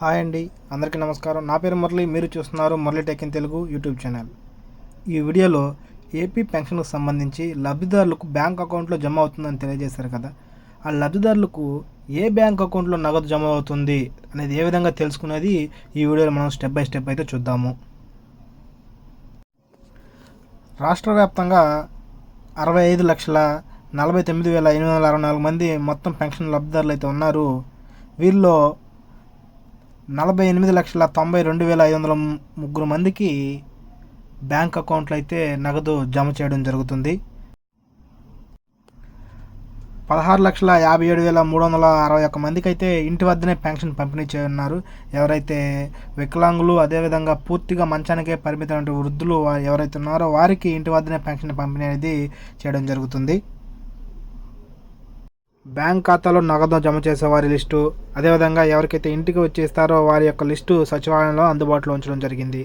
Hi అండి. అందరికీ నమస్కారం. నా పేరు మురళి. మీరు చూస్తున్నారు Murali tech in Telugu YouTube channel ఈ వీడియోలో ఏపీ పెన్షన్కు సంబంధించి లబ్ధిదారులకు బ్యాంక్ అకౌంట్లో జమ అవుతుందని తెలియజేశారు కదా. ఆ లబ్ధిదారులకు ఏ బ్యాంక్ అకౌంట్లో నగదు జమ అవుతుంది అనేది ఏ విధంగా తెలుసుకునేది ఈ వీడియోలో మనం స్టెప్ బై స్టెప్ అయితే చూద్దాము. రాష్ట్ర వ్యాప్తంగా అరవై ఐదు లక్షల నలభై తొమ్మిది వేల ఎనిమిది వందల అరవై నాలుగు మంది మొత్తం పెన్షన్ లబ్ధిదారులు అయితే ఉన్నారు. వీరిలో నలభై ఎనిమిది లక్షల తొంభై రెండు వేల ఐదు వందల ముగ్గురు మందికి బ్యాంక్ అకౌంట్లు అయితే నగదు జమ చేయడం జరుగుతుంది. పదహారు లక్షల యాభై ఏడు వేల మూడు వందల అరవై ఒక్క మందికి అయితే ఇంటి వద్దనే పెన్షన్ పంపిణీ చేయనున్నారు. ఎవరైతే వికలాంగులు అదేవిధంగా పూర్తిగా మంచానికే పరిమితమైన వృద్ధులు ఎవరైతే ఉన్నారో వారికి ఇంటి వద్దనే పెన్షన్ పంపిణీ అనేది చేయడం జరుగుతుంది. బ్యాంక్ ఖాతాలో నగదు జమ చేసే వారి లిస్టు అదేవిధంగా ఎవరికైతే ఇంటికి వచ్చేస్తారో వారి యొక్క లిస్టు సచివాలయంలో అందుబాటులో ఉంచడం జరిగింది.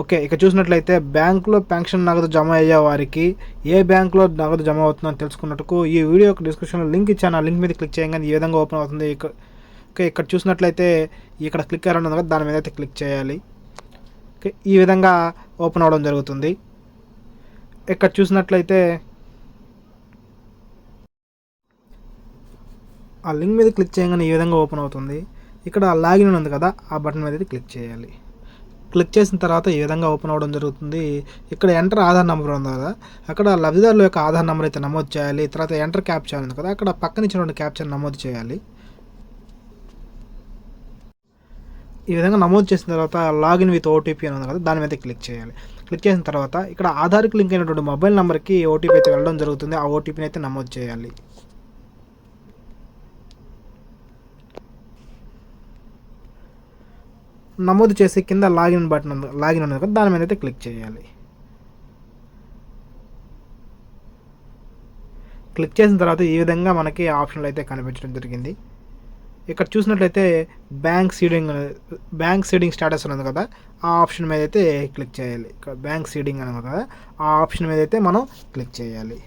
ఓకే ఇక చూసినట్లయితే బ్యాంకులో పెన్షన్ నగదు జమ అయ్యే వారికి ఏ బ్యాంకులో నగదు జమ అవుతుందో తెలుసుకున్నట్టుకు ఈ వీడియో యొక్క డిస్క్రిప్షన్లో లింక్ ఇచ్చాను. ఆ లింక్ మీద క్లిక్ చేయగానే ఈ విధంగా ఓపెన్ అవుతుంది. ఓకే ఇక్కడ చూసినట్లయితే ఇక్కడ క్లిక్ అయ్యారు కదా దాని మీద అయితే క్లిక్ చేయాలి. ఓకే ఈ విధంగా ఓపెన్ అవ్వడం జరుగుతుంది. ఇక్కడ చూసినట్లయితే ఆ లింక్ మీద క్లిక్ చేయగానే ఈ విధంగా ఓపెన్ అవుతుంది. ఇక్కడ లాగిన్ ఉంది కదా ఆ బటన్ మీద అయితే క్లిక్ చేయాలి. క్లిక్ చేసిన తర్వాత ఈ విధంగా ఓపెన్ అవ్వడం జరుగుతుంది. ఇక్కడ ఎంటర్ ఆధార్ నెంబర్ ఉంది కదా అక్కడ లబ్ధిదారుల యొక్క ఆధార్ నెంబర్ అయితే నమోదు చేయాలి. తర్వాత ఎంటర్ క్యాప్చర్ ఉంది కదా అక్కడ పక్కన ఇచ్చినటువంటి క్యాప్చర్ నమోదు చేయాలి. ఈ విధంగా నమోదు చేసిన తర్వాత లాగిన్ విత్ ఓటీపీ అని ఉంది కదా దాని మీద క్లిక్ చేయాలి. క్లిక్ చేసిన తర్వాత ఇక్కడ ఆధార్కి లింక్ అయినటువంటి మొబైల్ నెంబర్కి ఓటీపీ అయితే వెళ్ళడం జరుగుతుంది. ఆ ఓటీపీని అయితే నమోదు చేయాలి. నమోదు చేసి కింద లాగిన్ బటన్ లాగిన్ ఉన్నది కదా దాని మీద అయితే క్లిక్ చేయాలి. క్లిక్ చేసిన తర్వాత ఈ విధంగా మనకి ఆప్షన్లు అయితే కనిపించడం జరిగింది. ఇక్కడ చూసినట్లయితే bank seeding bank seeding status ఉన్నది కదా ఆ ఆప్షన్ మీద అయితే క్లిక్ చేయాలి. ఇక్కడ బ్యాంక్ సీడింగ్ అనేది కదా ఆ ఆప్షన్ మీద అయితే మనం క్లిక్ చేయాలి.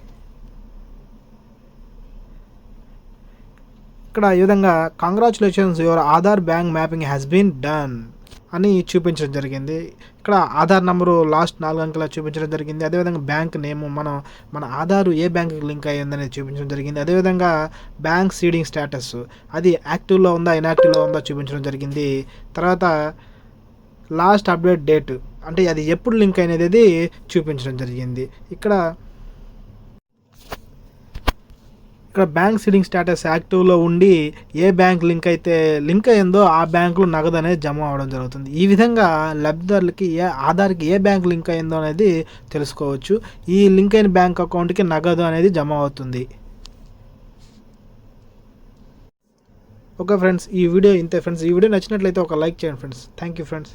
ఇక్కడ ఈ విధంగా congratulations your Aadhaar bank mapping has been done అని చూపించడం జరిగింది. ఇక్కడ ఆధార్ నెంబరు లాస్ట్ నాలుగు అంకెలా చూపించడం జరిగింది. అదేవిధంగా బ్యాంక్ నేమ్ మనం మన ఆధార్ ఏ బ్యాంక్కి లింక్ అయ్యిందనేది చూపించడం జరిగింది. అదేవిధంగా బ్యాంక్ సీడింగ్ స్టేటస్ అది యాక్టివ్లో ఉందా ఇన్యాక్టివ్లో ఉందా చూపించడం జరిగింది. తర్వాత లాస్ట్ అప్డేట్ డేట్ అంటే అది ఎప్పుడు లింక్ అయినది చూపించడం జరిగింది. ఇక్కడ ఇక్కడ బ్యాంక్ సీడింగ్ స్టేటస్ యాక్టివ్లో ఉండి ఏ బ్యాంక్ లింక్ అయితే లింక్ అయిందో ఆ బ్యాంకులో నగదు అనేది జమ అవ్వడం జరుగుతుంది. ఈ విధంగా లబ్ధిదారులకి ఏ ఆధార్కి ఏ బ్యాంక్ లింక్ అయిందో అనేది తెలుసుకోవచ్చు. ఈ లింక్ అయిన బ్యాంక్ అకౌంట్కి నగదు అనేది జమ అవుతుంది. ఓకే ఫ్రెండ్స్ ఈ వీడియో ఇంతే ఫ్రెండ్స్. ఈ వీడియో నచ్చినట్లయితే ఒక లైక్ చేయండి ఫ్రెండ్స్. Thank you friends.